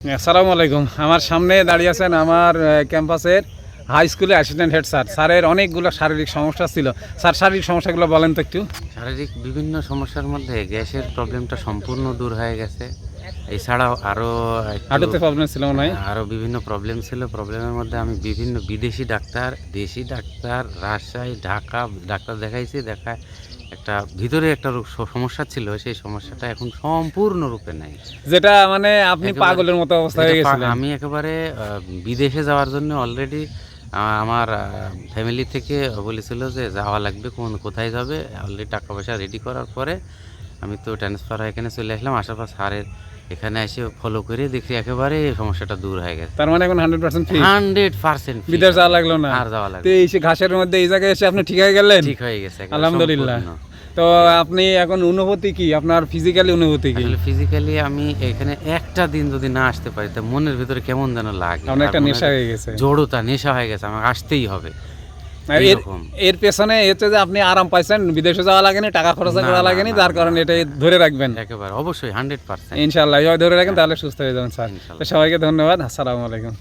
আসসালামু আলাইকুম। আমার সামনে দাঁড়িয়ে আছেন আমার ক্যাম্পাসের হাই স্কুলের অ্যাসিস্ট্যান্ট হেড স্যার স্যারের অনেকগুলো শারীরিক সমস্যা ছিল। স্যার, শারীরিক সমস্যাগুলো বলেন তো একটু। শারীরিক বিভিন্ন সমস্যার মধ্যে গ্যাসের প্রবলেমটা সম্পূর্ণ দূর হয়ে গেছে। এছাড়াও আরও হাঁটুতে প্রবলেম ছিল মনে হয়? আরও বিভিন্ন প্রবলেম ছিল। প্রবলেমের মধ্যে আমি বিভিন্ন বিদেশি ডাক্তার দেশি ডাক্তার রাজশাহী ঢাকা ডাক্তার দেখাইছি। দেখা একটা ভিতরে একটা সমস্যা ছিল। সেই সমস্যাটা এখন সম্পূর্ণরূপে নাই। যেটা মানে আপনি পাগলের মতো অবস্থা হয়ে গেছিলেন। আমি একেবারে বিদেশে যাওয়ার জন্য অলরেডি আমার ফ্যামিলি থেকে বলেছিল যে যাওয়া লাগবে কোন কোথায় যাবে? অলরেডি টাকা পয়সা রেডি করার পরে আমি তো ট্রান্সফার হয়ে এখানে চলে আসলাম আসার পর এখানে এসে ফলো করে দেখি একেবারে সমস্যাটা দূর হয়ে গেছে। তার মানে এখন hundred percent free hundred percent বিদেশ যাওয়া লাগল না? আর যাওয়া তো লাগবে এই ঘাসের মধ্যে এই জায়গায় এসে আপনি ঠিক হয়ে গেলেন? ঠিক হয়ে গেছে আলহামদুলিল্লাহ। তো আপনি এখন অনুভূতি কি? আপনার ফিজিক্যালি অনুভূতি কি? ফিজিক্যালি আমি এখানে একটা দিন যদি না আসতে পারি তা মনের ভিতরে কেমন যেন লাগে। একটা নেশা হয়ে গেছে। জড়তা নেশা হয়ে গেছে আমাকে আসতেই হবে। এর এর পেছনে হচ্ছে যে আপনি আরাম পাইছেন বিদেশে যাওয়া লাগেনি টাকা খরচ করা লাগেনি যার কারণে না, এটাই ধরে রাখবেন। একেবারে অবশ্যই হান্ড্রেড পার্সেন্ট ইনশাল্লাহ ধরে রাখেন তাহলে সুস্থ হয়ে যাবেন স্যার। সবাইকে ধন্যবাদ আসসালামু আলাইকুম।